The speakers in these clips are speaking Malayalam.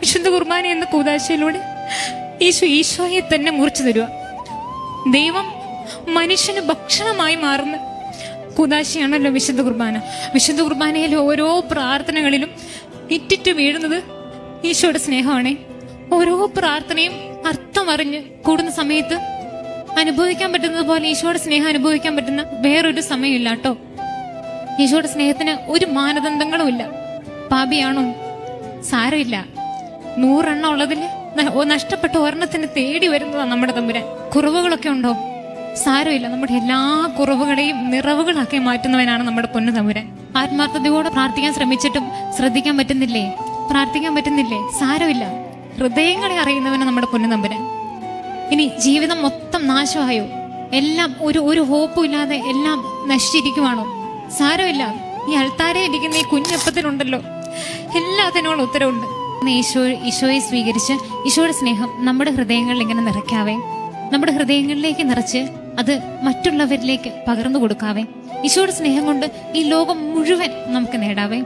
വിശുദ്ധ കുർബാന എന്ന കൂതാശയിലൂടെ യേശു ഈശോയെ തന്നെ മുറിച്ചു തരുക. ദൈവം മനുഷ്യന് ഭക്ഷണമായി മാറുന്ന കൂതാശയാണല്ലോ വിശുദ്ധ കുർബാന. വിശുദ്ധ കുർബാനയിലെ ഓരോ പ്രാർത്ഥനകളിലും ഇറ്റിറ്റ് വീഴുന്നത് ഈശോയുടെ സ്നേഹമാണ്. ഓരോ പ്രാർത്ഥനയും അർത്ഥമറിഞ്ഞ് കൂടുന്ന സമയത്ത് അനുഭവിക്കാൻ പറ്റുന്നത് പോലെ ഈശോയുടെ സ്നേഹം അനുഭവിക്കാൻ പറ്റുന്ന വേറൊരു സമയമില്ല കേട്ടോ. ഈശോയുടെ സ്നേഹത്തിന് ഒരു മാനദണ്ഡങ്ങളും ഇല്ല പാപിയാണോ? സാരമില്ല. നൂറെണ്ണം ഉള്ളതിൽ നഷ്ടപ്പെട്ട ഒരെണ്ണത്തിന് തേടി വരുന്നതാണ് നമ്മുടെ തമ്പുരാൻ. കുറവുകളൊക്കെ ഉണ്ടോ? സാരമില്ല. നമ്മുടെ എല്ലാ കുറവുകളെയും നിറവുകളാക്കി മാറ്റുന്നവനാണ് നമ്മുടെ പൊന്നു തമ്പുരാൻ. ആത്മാർത്ഥതയോടെ പ്രാർത്ഥിക്കാൻ ശ്രമിച്ചിട്ടും ശ്രദ്ധിക്കാൻ പറ്റുന്നില്ലേ? പ്രാർത്ഥിക്കാൻ പറ്റുന്നില്ലേ? സാരമില്ല. ഹൃദയങ്ങളെ അറിയുന്നവനാണ് നമ്മുടെ പൊന്നു തമ്പുരാൻ. ഇനി ജീവിതം മൊത്തം നാശമായോ? എല്ലാം ഒരു ഒരു ഹോപ്പും ഇല്ലാതെ എല്ലാം നശിച്ചിരിക്കുവാണോ? സാരമില്ല. ഈ അൾത്താരെ ഇരിക്കുന്ന ഈ കുഞ്ഞപ്പത്തിനുണ്ടല്ലോ എല്ലാത്തിനോളം ഉത്തരവുണ്ട്. ഈശോ ഈശോയെ സ്വീകരിച്ച് ഈശോയുടെ സ്നേഹം നമ്മുടെ ഹൃദയങ്ങളിൽ ഇങ്ങനെ നിറയ്ക്കാവേ. നമ്മുടെ ഹൃദയങ്ങളിലേക്ക് നിറച്ച് അത് മറ്റുള്ളവരിലേക്ക് പകർന്നു കൊടുക്കാവേ. ഈശോയുടെ സ്നേഹം കൊണ്ട് ഈ ലോകം മുഴുവൻ നമുക്ക് നേടാവേ.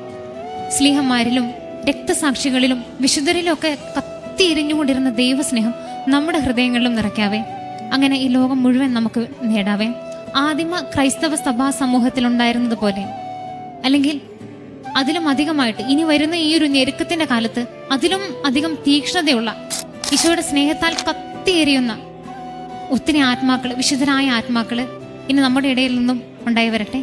സ്നേഹന്മാരിലും രക്തസാക്ഷികളിലും വിശുദ്ധരിലും ഒക്കെ കത്തിയെരിഞ്ഞുകൊണ്ടിരുന്ന ദൈവസ്നേഹം നമ്മുടെ ഹൃദയങ്ങളിലും നിറയ്ക്കാവേ. അങ്ങനെ ഈ ലോകം മുഴുവൻ നമുക്ക് നേടാവേ. ആദിമ ക്രൈസ്തവ സഭാ സമൂഹത്തിലുണ്ടായിരുന്നത് പോലെ. അല്ലെങ്കിൽ അതിലും അധികമായിട്ട് ഇനി വരുന്ന ഈ ഒരു ഞെരുക്കത്തിന്റെ കാലത്ത് അതിലും അധികം തീക്ഷ്ണതയുള്ള ഈശോയുടെ സ്നേഹത്താൽ കത്തിയേറിയുന്ന ഒത്തിരി ആത്മാക്കൾ വിശുദ്ധരായ ആത്മാക്കൾ ഇനി നമ്മുടെ ഇടയിൽ നിന്നും ഉണ്ടായി വരട്ടെ?